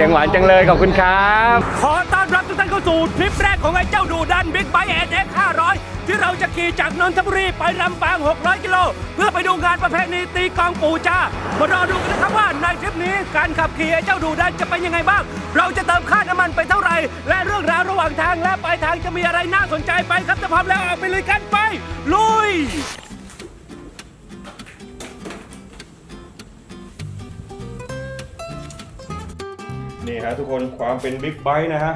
สียงหวานจังเลยขอบคุณครับ ขอต้อนรับทุกท่านเข้าสู่ทริปแรกของไอ้เจ้าดูดันบิ๊กไบค์เอเอ็ก500ที่เราจะขี่จากนนทบุรีไปลำปาง 600 กิโล เพื่อไปดูงานประเพณีตีกองปูจ้ามารอดูกันนะครับว่าในทริปนี้การขับขี่ไอ้เจ้าดูดันจะเป็นยังไงบ้าง เราจะเติมค่าน้ำมันไปเท่าไหร่ และเรื่องราวระหว่างทางและปลายทางจะมีอะไรน่าสนใจไปครับถ้าพร้อมแล้วเอาไปเลยกันไปลุย นี่ฮะทุกคนความเป็นบิ๊กไบค์นะฮะ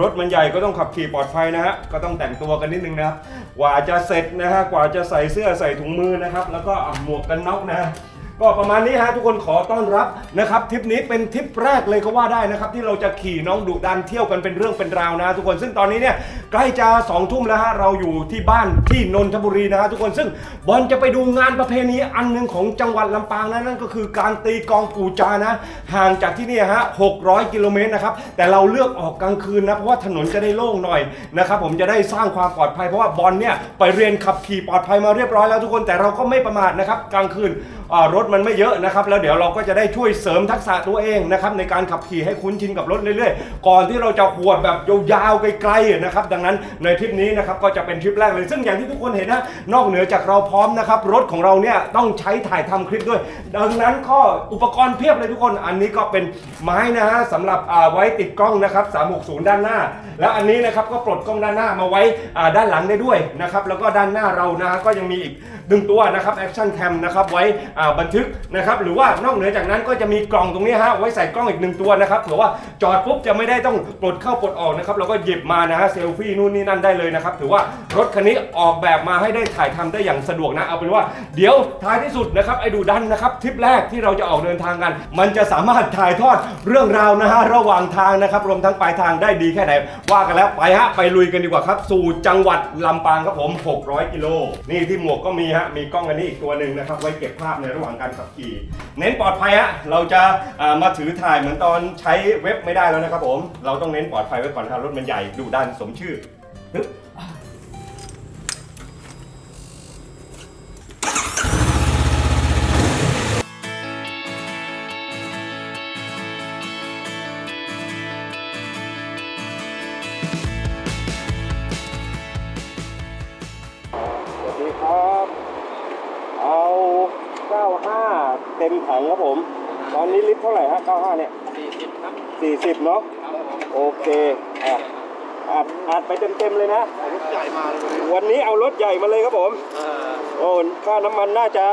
รถมันใหญ่ก็ต้องขับขี่ปลอดภัยนะฮะก็ต้องแต่งตัวกันนิดนึงนะครับกว่าจะเสร็จนะฮะกว่าจะใส่เสื้อใส่ถุงมือนะครับ แล้วก็หมวกกันน็อกนะก็ประมาณนี้ฮะทุกคนขอต้อนรับนะครับทริปนี้เป็นทริปแรกเลยก็ว่าได้นะครับ ที่เราจะขี่น้องดุดันเที่ยวกันเป็นเรื่องเป็นราวนะ ทุกคนซึ่งตอนนี้เนี่ย ใกล้จะสองทุ่มแล้วฮะเราอยู่ที่บ้านที่นนทบุรีนะฮะทุกคนซึ่งบอลจะไปดูงานประเพณีอันหนึ่งของจังหวัดลำปางนะนั่นก็คือการตีกองปูจานะ ห่างจากที่นี่ฮะ600 กิโลเมตรนะครับแต่เราเลือกออกกลางคืนนะเพราะว่าถนนจะได้โล่งหน่อยนะครับผมจะได้สร้างความปลอดภัยเพราะว่าบอลเนี่ยไปเรียนขับขี่ปลอดภัยมาเรียบร้อยแล้วทุกคนแต่เราก็ไม่ประมาทนะครับกลางคืนรถมันไม่เยอะนะครับแล้วเดี๋ยวเราก็จะได้ช่วยเสริมทักษะตัวเองนะครับในการขับขี่ให้คุ้นชินกับรถเรื่อยๆ ก่อนที่เราจะหวดแบบยาวๆไกลๆนะครับดังนั้นในทริปนี้นะครับก็จะเป็นทริปแรกเลย ซึ่งอย่างที่ทุกคนเห็นนะนอกเหนือจากเราพร้อมนะครับรถของเราเนี่ยต้องใช้ถ่ายทำคลิปด้วย ดังนั้นก็อุปกรณ์เพียบเลยทุกคน อันนี้ก็เป็นไม้นะฮะสำหรับอ่าไว้ติดกล้องนะครับ 360 ด้านหน้า แล้วอันนี้นะครับก็ปลดกล้องด้านหน้ามาไว้ด้านหลังได้ด้วยนะครับแล้วก็ด้านหน้าเรานะฮะก็ยังมีอีกหนึ่งตัวนะครับแอคชั่นแคมนะครับไว้บันทึกนะครับหรือว่านอกเหนือจากนั้นก็จะมีกล่องตรงนี้ฮะไว้ใส่กล้องอีกหนึ่งตัวนะครับเผื่อว่าจอดปุ๊บจะไม่ได้ต้องปลดเข้าปลดออกนะครับเราก็หยิบมานะฮะเซลฟี่นู่นนี่นั่นได้เลยนะครับ ถือว่ารถคันนี้ออกแบบมาให้ได้ถ่ายทำได้อย่างสะดวกนะ เอาเป็นว่าเดี๋ยวท้ายที่สุดนะครับไอ้ดูดันนะครับทริปแรกที่เราจะออกเดินทางกัน มันจะสามารถถ่ายทอดเรื่องราวนะฮะระหว่างทางนะครับรวมทั้งปลายทางได้ดีแค่ไหนว่ากันแล้วไปฮะไปลุยกันดีกว่าครับ สู่จังหวัดลำปางครับผม 600 กิโลนี่ที่หมวกก็มีฮะมีกล้องอันนี้อีกตัวหนึ่งนะครับไว้เก็บภาพในระหว่างการขับขี่ เน้นปลอดภัยฮะเราจะามาถือถ่ายเหมือนตอนใช้เว็บไม่ได้แล้วนะครับผม เราต้องเน้นปลอดภัยไว้ก่อนครับรถมันใหญ่ดูด้านสมชื่อ สวัสดีครับ เอา 95 เต็มถังครับผม ตอนนี้ลิตรเท่าไหร่ฮะ 95 เนี่ย 40ครับ40 เนาะ โอเคอะ อัดอัดไปเต็มๆเลยนะ รถใหญ่มาเลยวันนี้เอารถใหญ่มาเลยครับผมโอ้ค่าน้ำมันน่าจะ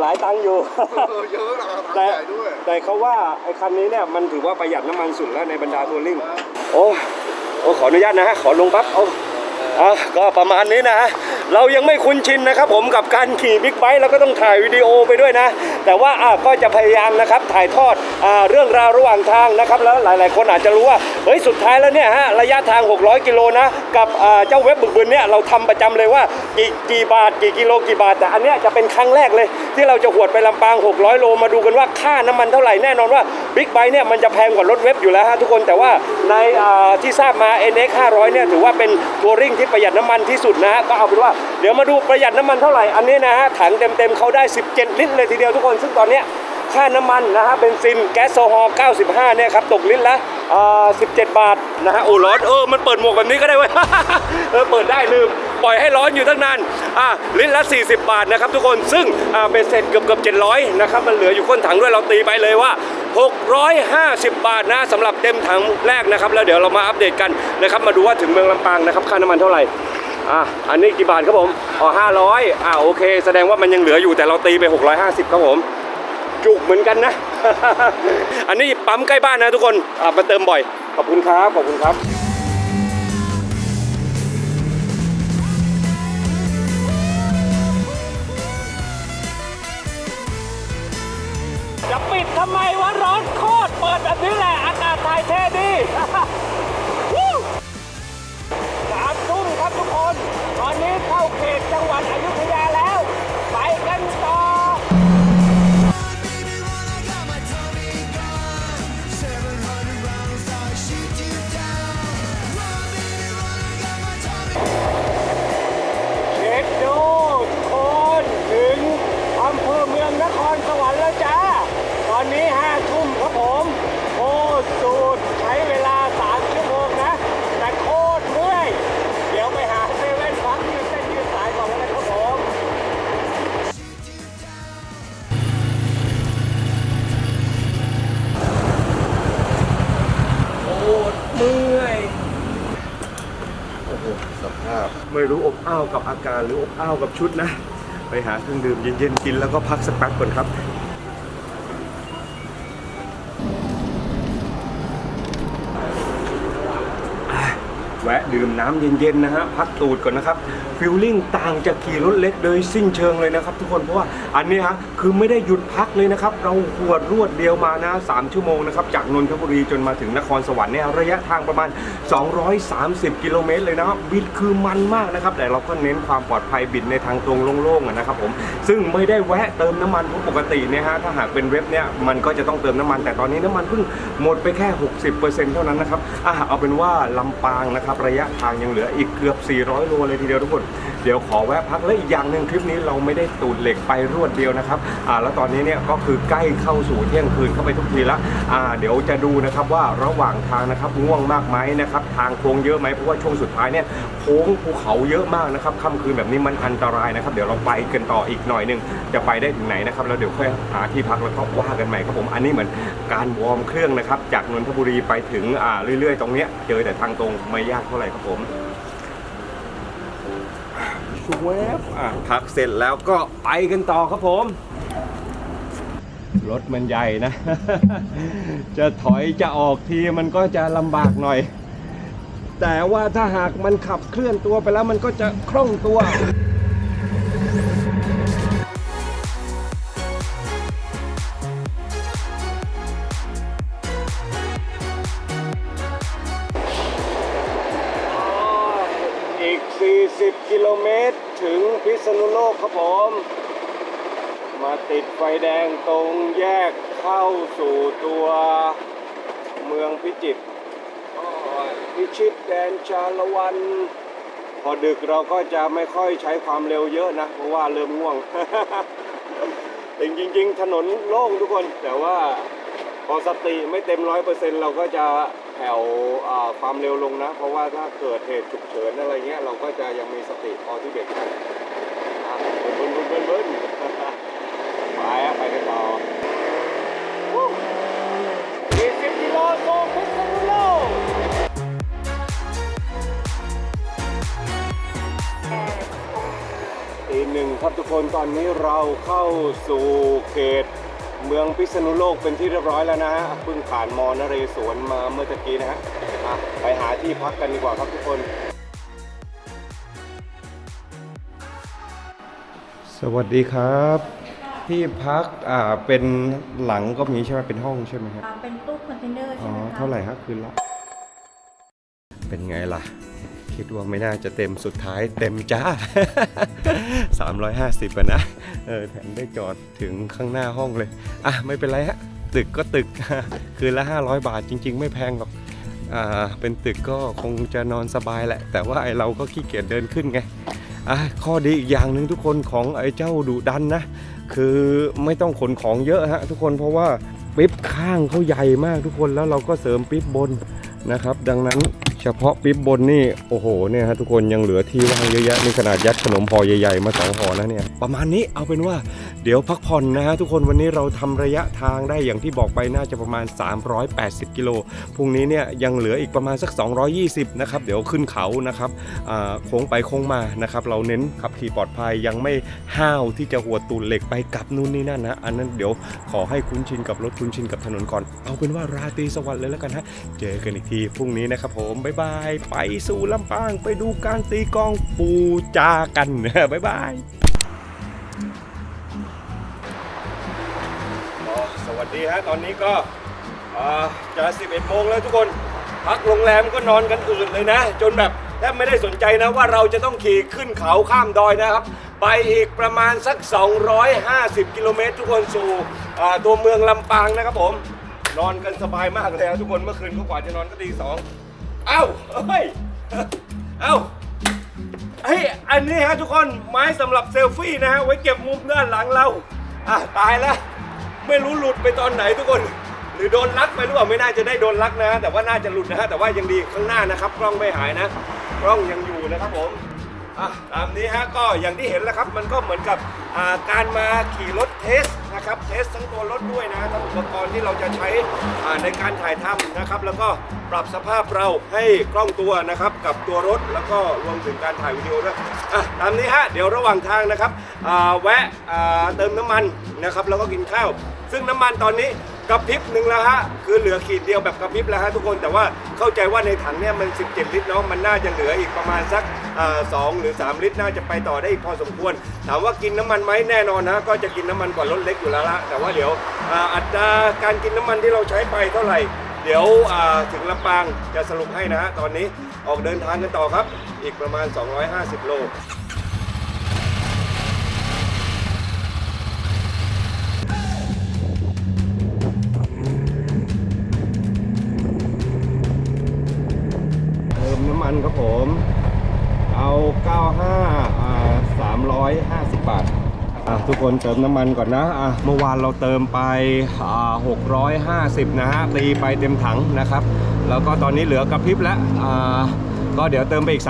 หลายตังค์อยู่ เยอะนะถังแต่ใหญ่ด้วยแต่เขาว่าไอ้คันนี้เนี่ยมันถือว่าประหยัดน้ำมันสุดแล้วในบรรดาทัวริ่งโอ้โอ้ขออนุญาตนะฮะขอลงปั๊บโอ้อะก็ประมาณนี้นะฮะเรายังไม่คุ้นชินนะครับผมกับการขี่บิ๊กไบค์เราก็ต้องถ่ายวิดีโอไปด้วยนะ แต่ว่าอะก็จะพยายามนะครับถ่ายทอดอ่าเรื่องราวระหว่างทางนะครับแล้วหลาย ๆ คนอาจจะรู้ว่าเฮ้ยสุดท้ายแล้วเนี่ยฮะระยะทาง 600 กิโลนะกับอ่าเจ้าเว็บบึกบึนเนี่ยเราทำประจำเลยว่ากี่กี่บาทกี่กิโลกี่บาท แต่อันเนี้ยจะเป็นครั้งแรกเลย ที่เราจะหวดไปลำปาง 600 โลมาดูกันว่าค่าน้ำมันเท่าไหร่แน่นอนว่าบิ๊กไบค์เนี่ยมันจะแพงกว่ารถเว็บอยู่แล้วฮะทุกคนแต่ว่าในอ่าที่ทราบมา NX 500 เนี่ยถือว่าเป็นทัวริงที่ประหยัดน้ำมันที่สุดนะฮะก็เอาเป็นว่าเดี๋ยวมาดูประหยัดน้ำมันเท่าไหร่อันนี้นะฮะถังเต็มๆเขาได้ 17 ลิตรเลยทีเดียวทุกคนซึ่งตอนนี้ค่าน้ำมันนะฮะเบนซินแก๊สโซฮอล์95 เนี่ยครับ ตกลิตรละ17 บาทนะฮะโอ้ร้อนเออ มันเปิดหมวกแบบนี้ก็ได้เว้ยเออ เปิดได้ลืม ปล่อยให้ร้อนอยู่ตั้งนานอะลิตรละ 40 บาทนะครับทุกคนซึ่งอ่าเป็นเสร็จเกือบเกือบ700 นะครับ มันเหลืออยู่ก้นถังด้วยเราตีไปเลยว่า 650 บาทนะสำหรับเต็มถังแรกนะครับ แล้วเดี๋ยวเรามาอัปเดตกันนะครับมาดูว่าถึงเมืองลำปางนะครับค่าน้ำมันเท่าไหร่ อะอันนี้กี่บาทครับผมอ๋อ500อะโอเค แสดงว่ามันยังเหลืออยู่แต่เราตีไป 650 ครับผม จุกเหมือนกันนะ อันนี้ปั๊มใกล้บ้านนะทุกคนอะมาเติมบ่อย ขอบคุณครับ ขอบคุณครับจะปิดทำไมวะร้อนโคตรเปิดแบบนี้แหละอากาศถ่ายเทดี ตอนนี้เข้าเขตจังหวัดอยุธย อ้าวกับชุดนะ ไปหาเครื่องดื่มเย็นๆกินแล้วก็พักสักแป๊บก่อนครับ แวะดื่มน้ำเย็นๆนะฮะพักตูดก่อนนะครับฟิลลิ่งต่างจากขี่รถเล็กโดยสิ้นเชิงเลยนะครับ ทุกคนเพราะว่าอันนี้ฮะคือไม่ได้หยุดพักเลยนะครับ เราหวดรวดเดียวมานะ3ชั่วโมงนะครับจากนนทบุรีจนมาถึงนครสวรรค์เนี่ยระยะทางประมาณ 230 กิโลเมตรเลยนะครับบิดคือมันมากนะครับ แต่เราก็เน้นความปลอดภัยบิดในทางตรงโล่งๆนะครับผมซึ่งไม่ได้แวะเติมน้ำมันเพราะปกติเนี่ยฮะถ้าหากเป็นเว็บเนี่ยมันก็จะต้องเติมน้ำมัน แต่ตอนนี้น้ำมันเพิ่งหมดไปแค่ 60%เท่านั้นนะครับอะเอาเป็นว่าลำปางนะครับระยะทางยังเหลืออีกเกือบ 400 โลเลยทีเดียวทุกคน เดี๋ยวขอแวะพักและอีกอย่างหนึ่งคลิปนี้เราไม่ได้ตูดเหล็กไปรวดเดียวนะครับอ่าแล้วตอนนี้เนี่ยก็คือใกล้เข้าสู่เที่ยงคืนเข้าไปทุกทีละอ่าเดี๋ยวจะดูนะครับว่าระหว่างทางนะครับง่วงมากไหมนะครับทางโค้งเยอะไหมเพราะว่าช่วงสุดท้ายเนี่ยโค้งภูเขาเยอะมากนะครับค่ำคืนแบบนี้มันอันตรายนะครับ เดี๋ยวเราไปกันต่ออีกหน่อยหนึงจะไปได้ถึงไหนนะครับแล้วเดี๋ยวค่อยหาที่พักแล้วก็ว่ากันใหม่ครับผมอันนี้เหมือนการวอร์มเครื่องนะครับจากนนทบุรีไปถึงอ่าเรื่อยๆ ตรงเนี้ยเจอแต่ทางตรงไม่ยากเท่าไหร่ครับผม ชวบอะพักเสร็จแล้วก็ไปกันต่อครับผม รถมันใหญ่นะ จะถอยจะออกทีมันก็จะลำบากหน่อย แต่ว่าถ้าหากมันขับเคลื่อนตัวไปแล้วมันก็จะคล่องตัว ฟแดงตรงแยกเข้าสู่ตัวเมืองพิจิตรพิชิตแดนชาละวัน พอดึกเราก็จะไม่ค่อยใช้ความเร็วเยอะนะ เพราะว่าเริ่มง่วงแต่จริง ๆ ถนนโล่งทุกคน แต่ว่าพอสติไม่เต็มร้อยเปอร์เซ็นต์เราก็จะแผ่วความเร็วลงนะ เพราะว่าถ้าเกิดเหตุฉุกเฉินอะไรเงี้ย เราก็จะยังมีสติพอที่เบรกได้อะเบิ้ลเบิ้ลเบิ้ล เบิ้ลไปอะไปกันต่อ20กิโลสู่พิษณุโลกตีหนึ่งครับทุกคนตอนนี้เราเข้าสู่เขตเมืองพิษณุโลกเป็นที่เรียบร้อยแล้วนะฮะเพิ่งผ่านมอนเรศวรมาเมื่อตะกี้นะฮะอะไปหาที่พักกันดีกว่าครับทุกคน สวัสดีครับ ที่พักอ่าเป็นหลังก็มีใช่ไหมเป็นห้องใช่ไหมครับ อ่าเป็นตู้คอนเทนเนอร์อ๋ใช่อไหมคะเท่าไหร่ฮะคืนละ เป็นไงล่ะ คิดว่าไม่น่าจะเต็มสุดท้ายเต็มจ้า 350อะนะ เออแถมได้จอดถึงข้างหน้าห้องเลย อะ ไม่เป็นไรฮะ ตึกก็ตึก คืนละ 500 บาทจริง ๆ ไม่แพงหรอก อ่า เป็นตึกก็คงจะนอนสบายแหละ แต่ว่าไอเราก็ขี้เกียจเดินขึ้นไงอะ ข้อดีอีกอย่างหนึ่งทุกคนของไอ้เจ้าดุดันนะ คือไม่ต้องขนของเยอะฮะทุกคนเพราะว่าปิ๊บข้างเขาใหญ่มากทุกคนแล้วเราก็เสริมปิ๊บบนนะครับ ดังนั้น เฉพาะปิ๊บบนนี่โอ้โหเนี่ยฮะทุกคนยังเหลือที่ว่างเยอะแยะนี่ขนาดยัดขนมห่อใหญ่ๆ มาสองห่อนะเนี่ยประมาณนี้เอาเป็นว่าเดี๋ยวพักผ่อนนะฮะทุกคนวันนี้เราทำระยะทางได้อย่างที่บอกไปน่าจะประมาณ 380 กิโลพรุ่งนี้เนี่ยยังเหลืออีกประมาณสัก 220 นะครับ เดี๋ยวขึ้นเขานะครับโค้งไปโค้งมานะครับเราเน้นขับขี่ปลอดภัยยังไม่ห้าวที่จะหัวตูนเหล็กไปกลับนู่นนี่นั่นนะอันนั้นเดี๋ยวขอให้คุ้นชินกับรถคุ้นชินกับถนนก่อน เอาเป็นว่าราตรีสวัสดิ์เลยแล้วกันฮะเจอกันอีกทีพรุ่งนี้นะครับผมบ๊ายบาย ไปสู่ลำปางไปดูการตีกองปูจากันบ๊ายบายสวัสดีฮะตอนนี้ก็อ่าจะ11โมงแล้วทุกคน พักโรงแรมก็นอนกันอื่นเลยนะ จนแบบแทบไม่ได้สนใจนะว่าเราจะต้องขี่ขึ้นเขาข้ามดอยนะครับ ไปอีกประมาณสัก 250 กิโลเมตรทุกคนสู่ตัวเมืองลำปางนะครับผม นอนกันสบายมากเลยครับทุกคนเมื่อคืนก็กว่าจะนอนก็ตีสอง เอ้าเฮ้ย เอ้าเฮ้ย อันนี้ฮะทุกคน ไม้สำหรับเซลฟี่นะฮะ ไว้เก็บมุมด้านหลังเรา อะ ตายแล้ว ไม่รู้หลุดไปตอนไหนทุกคน หรือโดนลักไปหรือเปล่าไม่น่าจะได้โดนลักนะ แต่ว่าน่าจะหลุดนะฮะ แต่ว่ายังดีข้างหน้านะครับ กล้องไม่หายนะ กล้องยังอยู่นะครับผม อะตามนี้ฮะก็อย่างที่เห็นแล้วครับมันก็เหมือนกับอ่าการมาขี่รถเทสนะครับเทสทั้งตัวรถด้วยนะทั้งอุปกรณ์ที่เราจะใช้อ่าในการถ่ายทำนะครับ แล้วก็ปรับสภาพเราให้คล่องตัวนะครับกับตัวรถแล้วก็รวมถึงการถ่ายวิดีโอด้วยอะตามนี้ฮะเดี๋ยวระหว่างทางนะครับอ่าแวะอ่าเติมน้ำมันนะครับแล้วก็กินข้าว ซึ่งน้ำมันตอนนี้ กระพริบหนึ่งแล้วฮะคือเหลือขีดเดียวแบบกระพริบแล้วฮะทุกคนแต่ว่าเข้าใจว่าในถังเนี่ยมัน 17 ลิตรเนาะมันน่าจะเหลืออีกประมาณสักสองหรือ 3 ลิตรน่าจะไปต่อได้อีกพอสมควร ถามว่ากินน้ำมันไหมแน่นอนนะก็จะกินน้ำมันกว่ารถเล็กอยู่แล้วละแต่ว่าเดี๋ยวอัตราการกินน้ำมันที่เราใช้ไปเท่าไหร่ เดี๋ยวถึงลำปางจะสรุปให้นะฮะตอนนี้ออกเดินทางกันต่อครับ อีกประมาณ 250 โล ครับผม เอา 95อ่า350 บาทอะทุกคนเติมน้ำมันก่อนนะอะเมื่อวานเราเติมไปอ่า650 นะฮะ ตีไปเต็มถังนะครับ แล้วก็ตอนนี้เหลือกระพริบแล้วอ่าก็เดี๋ยวเติมไปอีก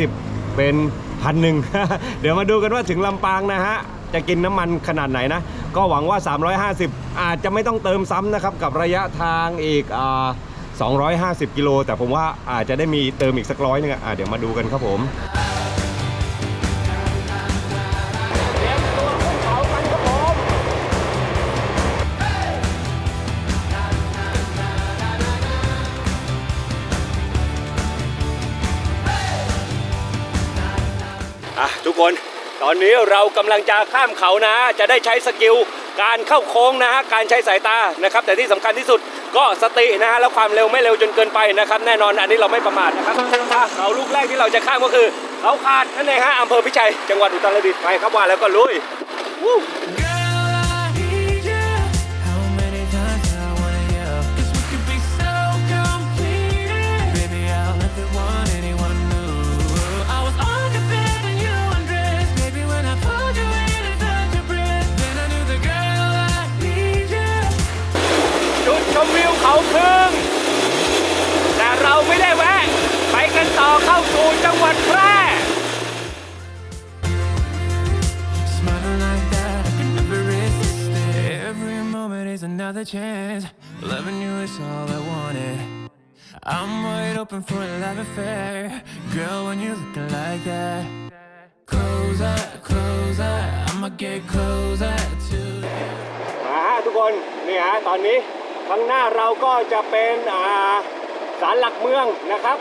350 เป็นพันหนึ่ง เดี๋ยวมาดูกันว่าถึงลำปางนะฮะ จะกินน้ำมันขนาดไหนนะ ก็หวังว่า 350 อาจจะไม่ต้องเติมซ้ำนะครับ กับระยะทางอีกอ่า 250 กิโล แต่ผมว่าอาจจะได้มีเติมอีกสักร้อยหนึงอะอะเดี๋ยวมาดูกันครับผมอะทุกคนตอนนี้เรากำลังจะข้ามเขานะ จะได้ใช้สกิล การเข้าโค้งนะฮะการใช้สายตานะครับแต่ที่สำคัญที่สุดก็สตินะฮะแล้วความเร็วไม่เร็วจนเกินไปนะครับแน่นอนอันนี้เราไม่ประมาทนะครับเขาลูกแรกที่เราจะข้ามก็คือเขาขาดนั่นเองฮะอำเภอพิชัยจังหวัดอุตรดิตถ์ไปครับว่าแล้วก็ลุย another chance. Loving you is all I wanted. I'm wide open for a love affair. Girl, when you're looking like that. Closer, closer, I'ma get closer to you. มาทุกคนนี่ฮะตอนนี้ข้างหน้าเราก็จะเป็นอ่าศาลหลักเมืองนะครับ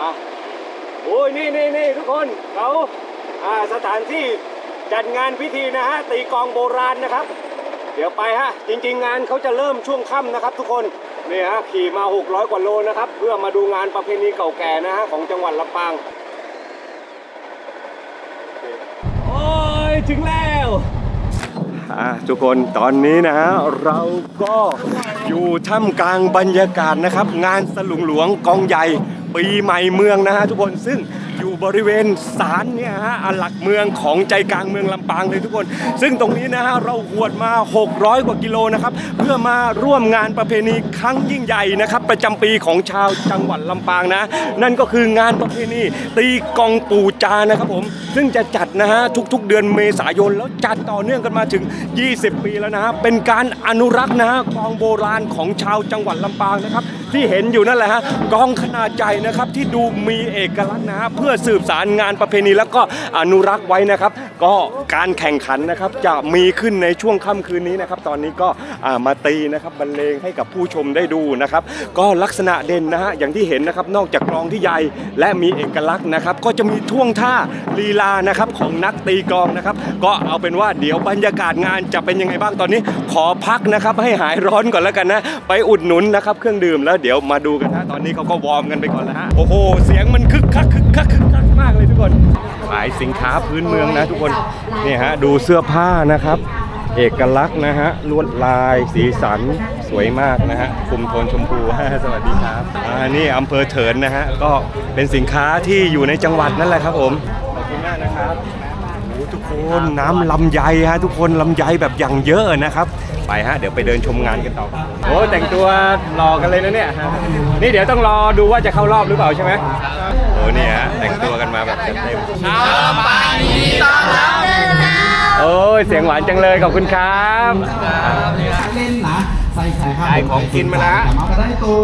อะโอ้ยนี่นี่นี่ทุกคนเขาอ่าสถานที่จัดงานพิธีนะฮะตีกลองโบราณนะครับ เดี๋ยวไปฮะ จริง ๆ งานเขาจะเริ่มช่วงค่ำนะครับ ทุกคนนี่ฮะขี่มา 600 กว่าโลนะครับ เพื่อมาดูงานประเพณีเก่าแก่นะฮะของจังหวัดลำปางโอ้ยถึงแล้วอะทุกคนตอนนี้นะฮะเราก็อยู่ท่ามกลางบรรยากาศนะครับ งานสลุงหลวงกองใหญ่ปีใหม่เมืองนะฮะทุกคนซึ่ง อยู่บริเวณศาลเนี่ยฮะหลักเมืองของใจกลางเมืองลำปางเลยทุกคน ซึ่งตรงนี้นะฮะเราหวดมา 600 กว่ากิโลนะครับเพื่อมาร่วมงานประเพณีครั้งยิ่งใหญ่นะครับประจำปีของชาวจังหวัดลำปางนะ นั่นก็คืองานประเพณีตีกองปูจานะครับผมซึ่งจะจัดนะฮะทุกๆ เดือนเมษายนแล้วจัดต่อเนื่องกันมาถึง 20 ปีแล้วนะฮะเป็นการอนุรักษ์นะฮะกองโบราณของชาวจังหวัดลำปางนะครับที่เห็นอยู่นั่นแหละฮะกองขนาดใหญ่นะครับที่ดูมีเอกลักษณ์นะฮะเพื่อื่อสืบสารงานประเพณีแล้วก็อนุรักษ์ไว้นะครับ ก็การแข่งขันนะครับจะมีขึ้นในช่วงค่ำคืนนี้นะครับ ตอนนี้ก็ มาตีนะครับบรรเลงให้กับผู้ชมได้ดูนะครับ ก็ลักษณะเด่นนะฮะอย่างที่เห็นนะครับนอกจากกลองที่ใหญ่และมีเอกลักษณ์นะครับ ก็จะมีท่วงท่าลีลานะครับของนักตีกลองนะครับ ก็เอาเป็นว่าเดี๋ยวบรรยากาศงานจะเป็นยังไงบ้างตอนนี้ ขอพักนะครับให้หายร้อนก่อนแล้วกันนะไปอุดหนุนนะครับเครื่องดื่มแล้วเดี๋ยวมาดูกันนะตอนนี้เขาก็วอร์มกันไปก่อนแล้วฮะโอ้โหเสียงมันคึกคักคึกคักคึกคักมากเลยทุกคนขายสินค้าพื้นเมืองนะทุกคนนี่ฮะดูเสื้อผ้านะครับ เอกลักษณ์นะฮะลวดลายสีสันสวยมากนะฮะคุมโทนชมพูสวัสดีครับอ่านี่อำเภอเถินนะฮะก็เป็นสินค้าที่อยู่ในจังหวัดนั่นแหละครับผมขอบคุณมากนะครับโอ้ทุกคนน้ำลำไยฮะทุกคนลำไยแบบอย่างเยอะนะครับไปฮะเดี๋ยวไปเดินชมงานกันต่อโอ้แต่งตัวรอกันเลยนะเนี่ยนี่เดี๋ยวต้องรอดูว่าจะเข้ารอบหรือเปล่าใช่ไหมโอ้เนี่ยฮะแต่งตัวกันมาแบบเต็มๆชาวปานดีต้อนรับ โอ้ยเสียงหวานจังเลยขอบคุณครับ เล่นนะใส่ไข่ครับได้ของกินมาแล้วแต่มาก็ได้ตัว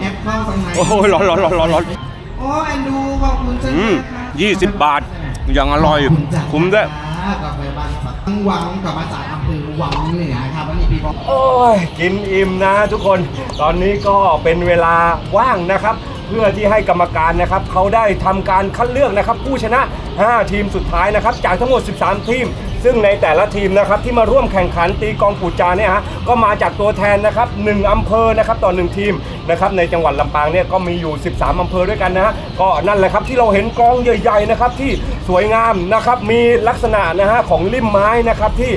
แอปเข้าข้างในโอ้ยร้อนร้อนร้อนร้อนร้อนโอ้แอนดูขอบคุณจังอืมครับยี่สิบบาทยังอร่อย คุ้มด้วยกาแฟบ้านสักทั้งวังกลับมาจากอำเภอวังเหนือครับวันนี้พี่บอก โอ้ยกินอิ่มนะทุกคน ตอนนี้ก็เป็นเวลาว่างนะครับ เพื่อที่ให้กรรมการนะครับเขาได้ทำการคัดเลือกนะครับ ผู้ชนะ 5 ทีมสุดท้ายนะครับ จากทั้งหมด 13 ทีม ซึ่งในแต่ละทีมนะครับที่มาร่วมแข่งขันตีกองปูจาเนี่ยฮะก็มาจากตัวแทนนะครับหนึ่งอำเภอนะครับต่อหนึ่งทีม นะครับในจังหวัดลำปางเนี่ยก็มีอยู่ 13อำเภอด้วยกันนะฮะก็นั่นแหละครับที่เราเห็นกลองใหญ่ๆนะครับที่สวยงามนะครับมีลักษณะนะฮะของริมไม้นะครับที่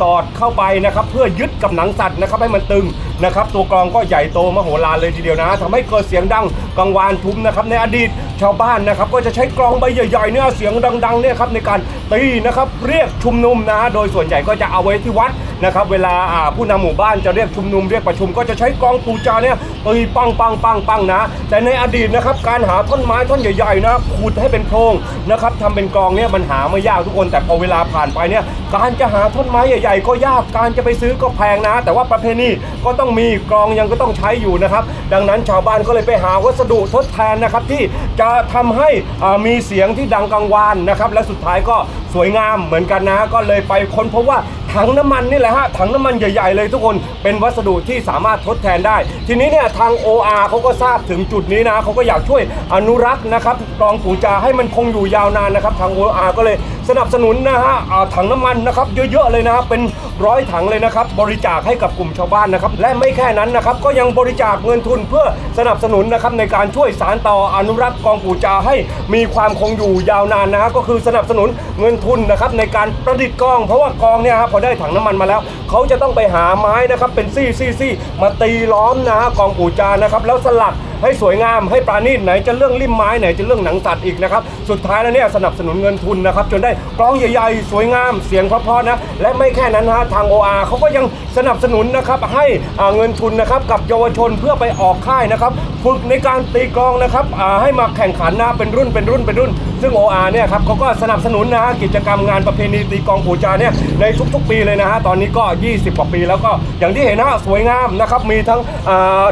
สอดเข้าไปนะครับเพื่อยึดกับหนังสัตว์นะครับให้มันตึงนะครับตัวกลองก็ใหญ่โตมโหฬารเลยทีเดียวนะทำให้เกิดเสียงดังกังวานทุ้มนะครับในอดีตชาวบ้านนะครับก็จะใช้กลองใบใหญ่ๆเนี่ยเสียงดังๆเนี่ยครับในการตีนะครับเรียกชุมนุมนะฮะโดยส่วนใหญ่ก็จะเอาไว้ที่วัด นะครับเวลาผู้นำหมู่บ้านจะเรียกชุมนุมเรียกประชุม ก็จะใช้กองปูจาเนี่ยตีปังปังปังปังนะ แต่ในอดีตนะครับการหาท่อนไม้ท่อนใหญ่ๆนะขุดให้เป็นโพรงนะครับทำเป็นกองเนี่ยมันหาไม่ยากทุกคน แต่พอเวลาผ่านไปเนี่ยการจะหาท่อนไม้ใหญ่ ๆ ก็ยากการจะไปซื้อก็แพงนะ แต่ว่าประเพณีก็ต้องมีกองยังก็ต้องใช้อยู่นะครับดังนั้นชาวบ้านก็เลยไปหาวัสดุทดแทนนะครับที่จะทำให้มีเสียงที่ดังกังวานนะครับและสุดท้ายก็สวยงามเหมือนกันนะ ก็เลยไปค้นพบว่าถังน้ำมันนี่แหละฮะถังน้ำมันใหญ่ ๆ เลยทุกคนเป็นวัสดุที่สามารถทดแทนได้ ทีนี้เนี่ยทาง OR เขาก็ทราบถึงจุดนี้นะเขาก็อยากช่วยอนุรักษ์นะครับกลองปูจาให้มันคงอยู่ยาวนานนะครับ ทาง OR ก็เลยสนับสนุนนะฮะถังน้ำมันนะครับเยอะๆเลยนะครับเป็นร้อยถังเลยนะครับบริจาคให้กับกลุ่มชาวบ้านนะครับและไม่แค่นั้นนะครับก็ยังบริจาคเงินทุนเพื่อสนับสนุนนะครับในการช่วยสารต่ออนุรักษ์กองปูจาให้มีความคงอยู่ยาวนานนะฮะก็คือสนับสนุนเงินทุนนะครับในการประดิษฐ์กอง เพราะว่ากองเนี่ยครับพอได้ถังน้ำมันมาแล้วเขาจะต้องไปหาไม้นะครับเป็นซี่ซี่ซี่มาตีล้อมนะฮะกองปู่จานะครับแล้วสลัก ให้สวยงามให้ปราณีตไหนจะเรื่องริมไม้ไหนจะเรื่องหนังสัตว์อีกนะครับสุดท้ายแล้วเนี่ยสนับสนุนเงินทุนนะครับจนได้กลองใหญ่ๆ สวยงามเสียงเพราะๆนะและไม่แค่นั้นฮะทาง OR เขาก็ยังสนับสนุนนะครับให้เงินทุนนะครับกับเยาวชนเพื่อไปออกค่ายนะครับฝึกในการตีกลองนะครับให้มาแข่งขันนะเป็นรุ่นเป็นรุ่นเป็นรุ่น ซึ่ง OR เนี่ยครับเขาก็สนับสนุนนะฮะกิจกรรมงานประเพณีตีกลองปูจาเนี่ยในทุกๆ ปีเลยนะฮะตอนนี้ก็ 20 กว่าปีแล้วก็อย่างที่เห็นนะฮะสวยงามนะครับมีทั้ง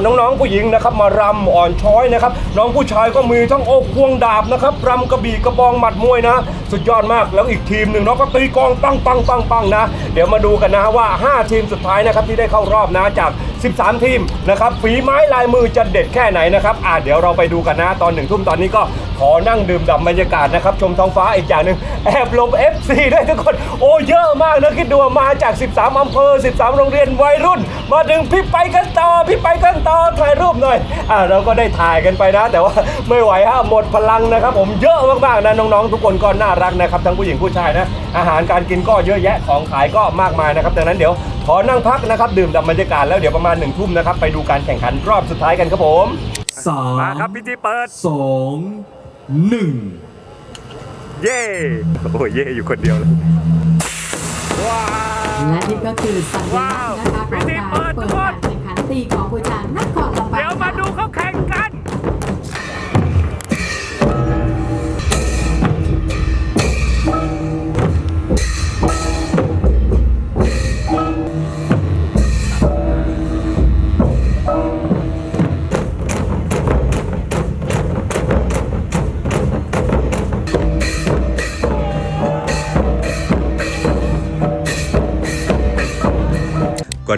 น้องๆผู้หญิงนะครับมารำอ่อนช้อยนะครับ น้องผู้ชายก็มีทั้งโอ้ควงดาบนะครับรำกระบี่กระบองหมัดมวยนะ สุดยอดมากแล้วอีกทีมหนึ่งเนาะก็ตีกองปังปังปังปังนะ เดี๋ยวมาดูกันนะฮะว่า 5 ทีมสุดท้ายนะครับที่ได้เข้ารอบนะจาก13 ทีมนะครับฝีไม้ลายมือจะเด็ดแค่ไหนนะครับอ่าเดี๋ยวเราไปดูกันนะตอนหนึ่งทุ่มตอนนี้ก็ขอนั่งดื่มด่ำบรรยากาศนะครับชมท้องฟ้าอีกอย่างหนึ่งแอบลบ FC ด้วยทุกคนโอ้เยอะมากนะคิดดูมาจาก 13 อำเภอ 13 โรงเรียนวัยรุ่น มาถึงพี่ไปกันต่อพี่ไปกันต่อถ่ายรูปหน่อยอ่าเราก็ได้ถ่ายกันไปนะ แต่ว่าไม่ไหวฮะหมดพลังนะครับ ผมเยอะมากๆนะน้องๆ ทุกคนก็น่ารักนะครับทั้งผู้หญิงผู้ชายนะอาหารการกินก็เยอะแยะของขายก็มากมายนะครับดังนั้นเดี๋ยว ขอนั่งพักนะครับ ดื่มด่ำบรรยากาศแล้วเดี๋ยวประมาณหนึ่งทุ่มนะครับ ไปดูการแข่งขันรอบสุดท้ายกันครับผมสามมาครับพิธีเปิด สองหนึ่งเย่โอ้ยเย่อยู่คนเดียวเลยว้าว และนี่ก็คือสัญลักษณ์นะคะของการเปิดการแข่งขันตีกลองบูชานครลำปางเดี๋ยวมาดูเขาแข่ง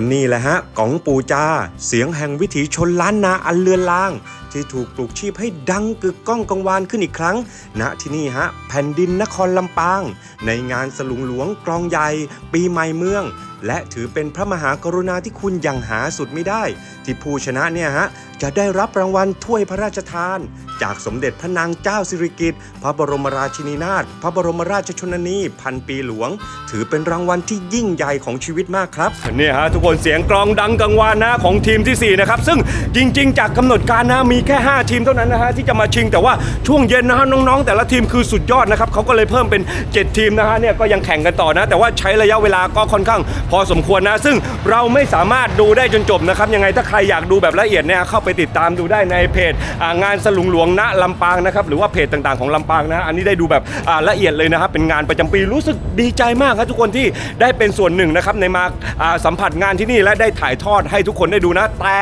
นนี่แหละฮะกองปูจา เสียงแห่งวิถีชนล้านนาอันเลือนลาง ที่ถูกปลุกชีพให้ดังกึกก้องกังวานขึ้นอีกครั้ง ณที่นี่ฮะ แผ่นดินนครลำปาง ในงานสลุงหลวงกรองใหญ่ ปีใหม่เมือง และถือเป็นพระมหากรุณาธิคุณอย่างหาสุดไม่ได้ ที่ผู้ชนะเนี่ยฮะจะได้รับรางวัลถ้วยพระราชทาน จากสมเด็จพระนางเจ้าสิริกิติ์พระบรมราชินีนาถพระบรมราชชนนีพันปีหลวง ถือเป็นรางวัลที่ยิ่งใหญ่ของชีวิตมากครับนี่ฮะทุกคนเสียงกลองดังกังวานนะของทีมที่ 4 นะครับ ซึ่งจริง ๆ จากกำหนดการนะมีแค่ 5 ทีมเท่านั้นนะฮะที่จะมาชิง แต่ว่าช่วงเย็นนะฮะน้องๆ แต่ละทีมคือสุดยอดนะครับเขาก็เลยเพิ่มเป็น 7 ทีมนะฮะเนี่ยก็ยังแข่งกันต่อนะ แต่ว่าใช้ระยะเวลาก็ค่อนข้างพอสมควรนะ ซึ่งเราไม่สามารถดูได้จนจบนะครับ ยังไงถ้าใครอยากดูแบบละเอียดเนี่ยเข้าไปติดตามดูได้ในเพจงานสลุงหลวงณลำปางนะครับหรือว่าเพจต่างๆของลำปางนะอันนี้ได้ดูแบบละเอียดเลยนะครับเป็นงานประจำปีรู้สึกดีใจมากครับทุกคนที่ได้เป็นส่วนหนึ่งนะครับในมาสัมผัสงานที่นี่และได้ถ่ายทอดให้ทุกคนได้ดูนะ แต่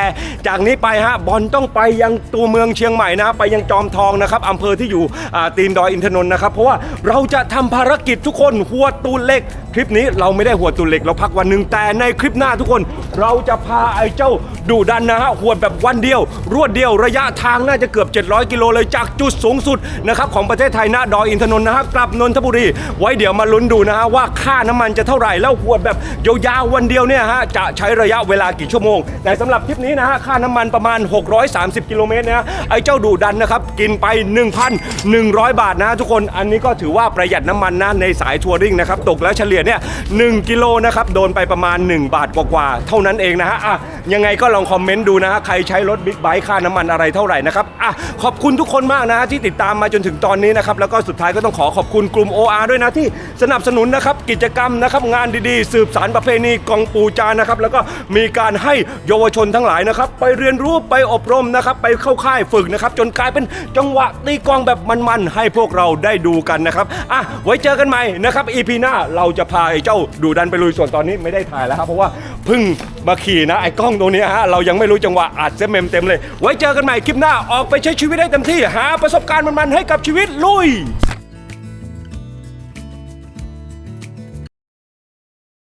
จากนี้ไปฮะบอลต้องไปยังตัวเมืองเชียงใหม่นะไปยังจอมทองนะครับอำเภอที่อยู่ตีนดอยอินทนนท์นะครับเพราะว่าเราจะทำภารกิจทุกคนหัวตูนเหล็ก คลิปนี้เราไม่ได้หัวตูนเหล็กเราพักวันหนึ่งแต่ในคลิปหน้าทุกคน เราจะพาไอ้เจ้าดูดันนะฮะหัวแบบวันเดียว รวดเดียวระยะทางน่าจะเกือบ 700 กิโลเลยจากจุดสูงสุดนะครับของประเทศไทยนะดอยอินทนนท์นะฮะกลับนนทบุรี ไว้เดี๋ยวมาลุ้นดูนะฮะว่าค่าน้ำมันจะเท่าไหร่แล้วหัวแบบยาวๆวันเดียวเนี่ยฮะจะใช้ระยะเวลากี่ชั่วโมง แต่สำหรับคลิปนี้นะฮะค่าน้ำมันประมาณ 630 กิโลเมตรนะไอ้เจ้าดูดันนะครับกินไป 1,100 บาทนะทุกคนอันนี้ก็ถือว่าประหยัดน้ำมันนะในสายทัวริงนะครับตกแล้วเฉลี่ยเนี่ย1กิโลนะครับโดนไปประมาณ 1 บาทกว่าๆเท่านั้นเองนะฮะอะยังไงก็ลองคอมเมนต์ดูนะฮะใครใช้รถบิ๊กไบค์ค่าน้ำมันอะไรเท่าไหร่นะครับอะขอบคุณทุกคนมากนะฮะที่ติดตามมาจนถึงตอนนี้นะครับแล้วก็สุดท้ายก็ต้องขอขอบคุณกลุ่ม OR ด้วยนะที่สนับสนุนนะครับกิจกรรมนะครับงานดีๆ สืบสารประเพณีกองปูจานะครับแล้วก็มีการให้เยาวชนทั้งหลายนะครับไปเรียนรู้ไปอบรมนะครับไปเข้าค่ายฝึกนะครับจนกลายเป็นจังหวะตีกลองแบบมันๆให้พวกเราได้ดูกันนะครับอะไว้เจอกันใหม่นะครับ EP หน้าเราจะพาไอ้เจ้าดูดันไปลุยส่วนตอนนี้ไม่ได้ถ่ายแล้วครับเพราะว่าเพิ่งมาขี่นะไอ้กล้องตัวนี้ฮะเรายังไม่รู้จังหวะอัดเซมเมมเต็มเลย ไว้เจอกันใหม่คลิปหน้าออกไปใช้ชีวิตได้เต็มที่หาประสบการณ์มันๆให้กับชีวิตลุย